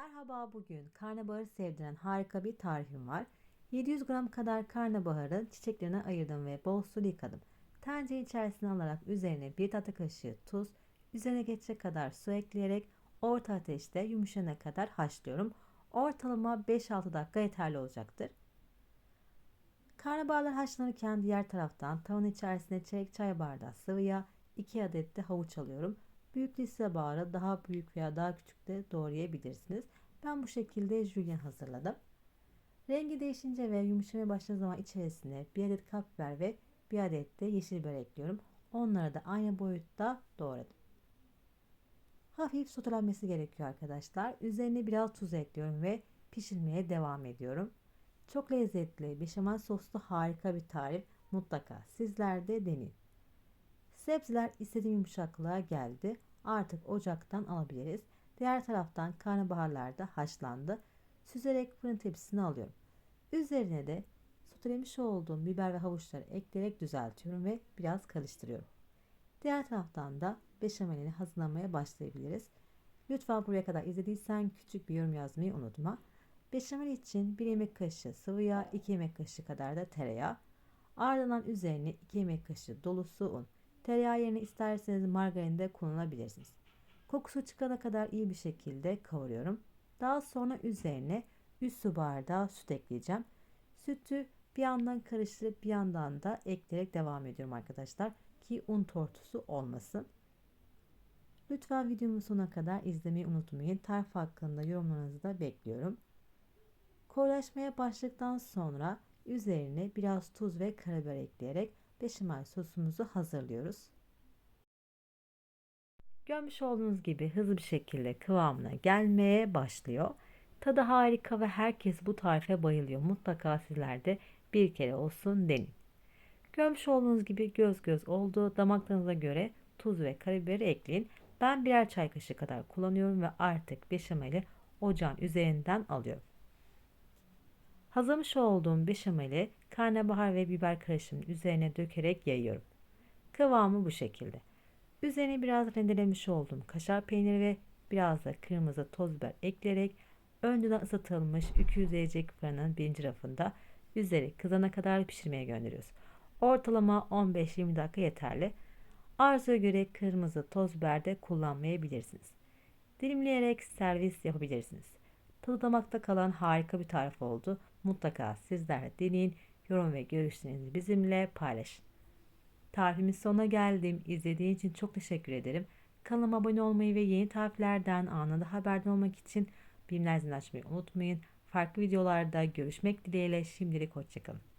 Merhaba bugün karnabaharı sevdiren harika bir tarifim var. 700 gram kadar karnabaharı çiçeklerine ayırdım ve bol su yıkadım. Tencere içerisine alarak üzerine bir tatlı kaşığı tuz, üzerine geçecek kadar su ekleyerek orta ateşte yumuşana kadar haşlıyorum. Ortalama 5-6 dakika yeterli olacaktır. Karnabaharlar haşlanırken diğer taraftan tavanın içerisine çeyrek çay bardağı sıvı yağ, 2 adet de havuç alıyorum. Büyüklüğü size bağlı daha büyük veya daha küçük de doğrayabilirsiniz. Ben bu şekilde jülyen hazırladım. Rengi değişince ve yumuşamaya başladığı zaman içerisine bir adet kapbiber ve bir adet de yeşil biber ekliyorum. Onları da aynı boyutta doğradım. Hafif sotelenmesi gerekiyor arkadaşlar. Üzerine biraz tuz ekliyorum ve pişirmeye devam ediyorum. Çok lezzetli beşamel soslu harika bir tarif. Mutlaka sizler de deneyin. Sebzeler istediğim yumuşaklığa geldi. Artık ocaktan alabiliriz. Diğer taraftan karnabaharlar da haşlandı. Süzerek fırın tepsisine alıyorum. Üzerine de sotelemiş olduğum biber ve havuçları ekleyerek düzeltiyorum ve biraz karıştırıyorum. Diğer taraftan da beşamelini hazırlamaya başlayabiliriz. Lütfen buraya kadar izlediysen küçük bir yorum yazmayı unutma. Beşamel için 1 yemek kaşığı sıvı yağ, 2 yemek kaşığı kadar da tereyağı. Ardından üzerine 2 yemek kaşığı dolusu un. Tereyağı yerine isterseniz margarin de kullanabilirsiniz. Kokusu çıkana kadar iyi bir şekilde kavuruyorum. Daha sonra üzerine 3 su bardağı süt ekleyeceğim. Sütü bir yandan karıştırıp bir yandan da ekleyerek devam ediyorum arkadaşlar ki un tortusu olmasın. Lütfen videomu sonuna kadar izlemeyi unutmayın. Tarif hakkında yorumlarınızı da bekliyorum. Koyulaşmaya başladıktan sonra üzerine biraz tuz ve karabiber ekleyerek beşamel sosumuzu hazırlıyoruz. Görmüş olduğunuz gibi hızlı bir şekilde kıvamına gelmeye başlıyor. Tadı harika ve herkes bu tarife bayılıyor. Mutlaka sizler de bir kere olsun deneyin. Görmüş olduğunuz gibi göz göz oldu. Damaklarınıza göre tuz ve karabiberi ekleyin. Ben birer çay kaşığı kadar kullanıyorum ve artık beşameli ocağın üzerinden alıyorum. Hazırlamış olduğum beşameli karnabahar ve biber karışımının üzerine dökerek yayıyorum. Kıvamı bu şekilde. Üzerine biraz rendelemiş olduğum kaşar peyniri ve biraz da kırmızı toz biber ekleyerek önceden ısıtılmış 200 derecelik fırının birinci rafında üzeri kızana kadar pişirmeye gönderiyoruz. Ortalama 15-20 dakika yeterli. Arzuya göre kırmızı toz biber de kullanmayabilirsiniz. Dilimleyerek servis yapabilirsiniz. Tadı damakta kalan harika bir tarif oldu. Mutlaka sizler de deneyin. Yorum ve görüşlerinizi bizimle paylaşın. Tarifimin sonuna geldim. İzlediğiniz için çok teşekkür ederim. Kanalıma abone olmayı ve yeni tariflerden anında haberdar olmak için bilimler açmayı unutmayın. Farklı videolarda görüşmek dileğiyle şimdilik hoşçakalın.